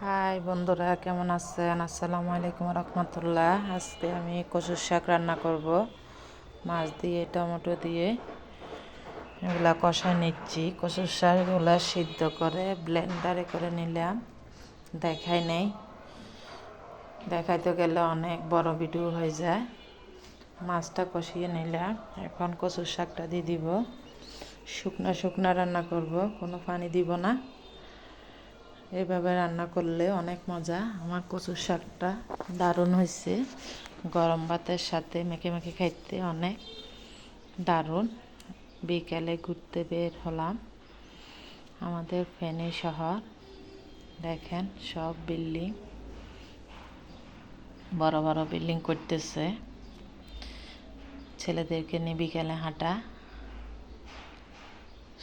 High বন্ধুরা, কেমন আছেন? আসসালামু আলাইকুম রহমতুল্লাহ। আজকে আমি কচুর শাক রান্না করব। মাছ দিয়ে, টমেটো দিয়ে, এগুলা কষায় নিচ্ছি। কচুর শাকগুলা সিদ্ধ করে ব্লেন্ডারে করে নিলাম। দেখাই নেই। দেখাইতে গেলে অনেক বড় ভিডিও হয়ে যায়। মাছটা কষিয়ে নিলাম। এখন কচুর শাকটা দিয়ে দিব। শুকনা শুকনা রান্না করব, কোনো পানি দিব না। এভাবে রান্না করলে অনেক মজা। আমার কচুর শাকটা দারুণ হয়েছে। গরম ভাতের সাথে মেখে মেখে খাইতে অনেক দারুণ। বিকেলে ঘুরতে বের হলাম আমাদের ফেনী শহর। দেখেন সব বিল্ডিং। বড় বড় বিল্ডিং করতেছে। ছেলেদেরকে নিয়ে বিকেলে হাঁটা।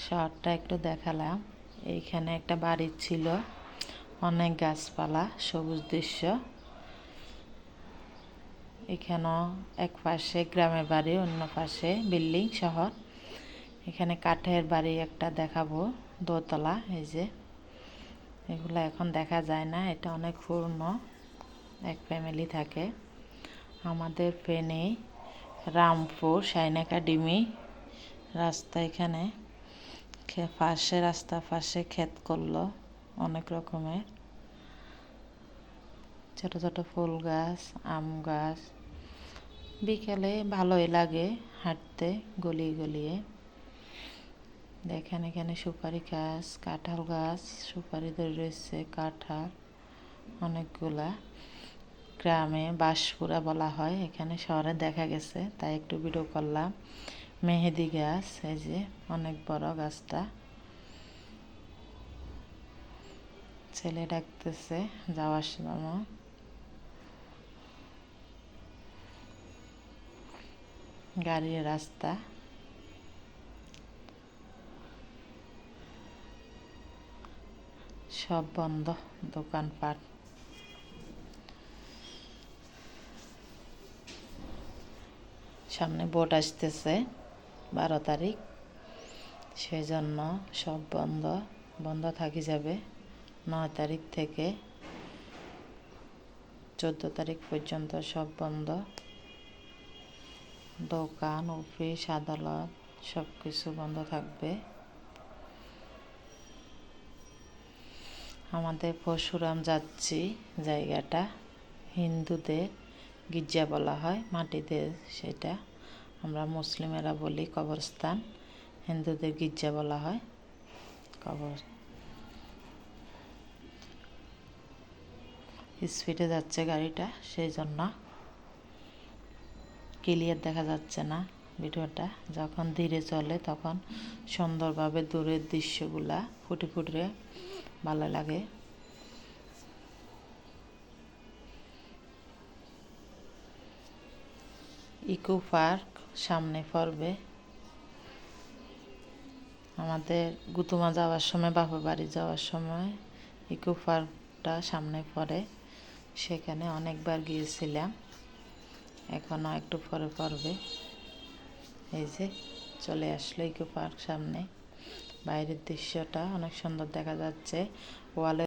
শহরটা একটু দেখালাম। এইখানে একটা বাড়ি ছিল। অনেক গাছপালা, সবুজ দৃশ্য। এখানেও এক পাশে গ্রামের বাড়ি, অন্য পাশে বিল্ডিং শহর। এখানে কাঠের বাড়ি একটা দেখাবো, দোতলা, এই যে। এগুলো এখন দেখা যায় না, এটা অনেক পুরনো, এক ফ্যামিলি থাকে। আমাদের ফেনে, রামপুর সাইন একাডেমি রাস্তা এখানে। পাশে রাস্তা, পাশে ক্ষেত করল, অনেক রকমের। ছোট ছোট ফুল গাছ, আম গাছ। বিকেলে ভালোই লাগে হাঁটতে গলিয়ে গলিয়ে। দেখেন এখানে সুপারি গাছ, কাঁঠাল গাছ, সুপারি ধরে রয়েছে, কাঁঠাল, অনেকগুলা। গ্রামে বাঁশপুরা বলা হয়, এখানে শহরে দেখা গেছে, তাই একটু ভিডিও করলাম। মেহেদি গাছ, এই যে অনেক বড় গাছটা। ছেলে ডাকতেছে যাওয়ার সময়। গাড়ির রাস্তা। সব বন্ধ, দোকানপাট। সামনে বোট আসতেছে বারো তারিখ। সেই জন্য সব বন্ধ বন্ধ থাকি যাবে নয় তারিখ থেকে। চোদ্দ তারিখ পর্যন্ত সব বন্ধ। দোকান, অফিস, আদালত সব কিছু বন্ধ থাকবে। আমাদের পরশুরাম যাচ্ছি জায়গাটা হিন্দুদের গির্জা বলা হয়, মাটিদের সেটা। আমরা মুসলিমেরা বলি কবরস্থান, হিন্দুদের গির্জা বলা হয় কবর। স্পিডে যাচ্ছে গাড়িটা সেই জন্য ক্লিয়ার দেখা যাচ্ছে না ভিডিওটা। যখন ধীরে চলে তখন সুন্দরভাবে দূরের দৃশ্যগুলা ফুটে ফুটে ভালো লাগে। ইকো পার্ক সামনে পড়বে। আমাদের গুতুমা যাওয়ার সময়, বাপের বাড়ি যাওয়ার সময় ইকো পার্কটা সামনে পড়ে। সেখানে অনেকবার গিয়েছিলাম। এখনও একটু পরে পড়বে। এই যে চলে আসলো ইকো পার্ক সামনে। বাইরের দৃশ্যটা অনেক সুন্দর দেখা যাচ্ছে। ওয়ালে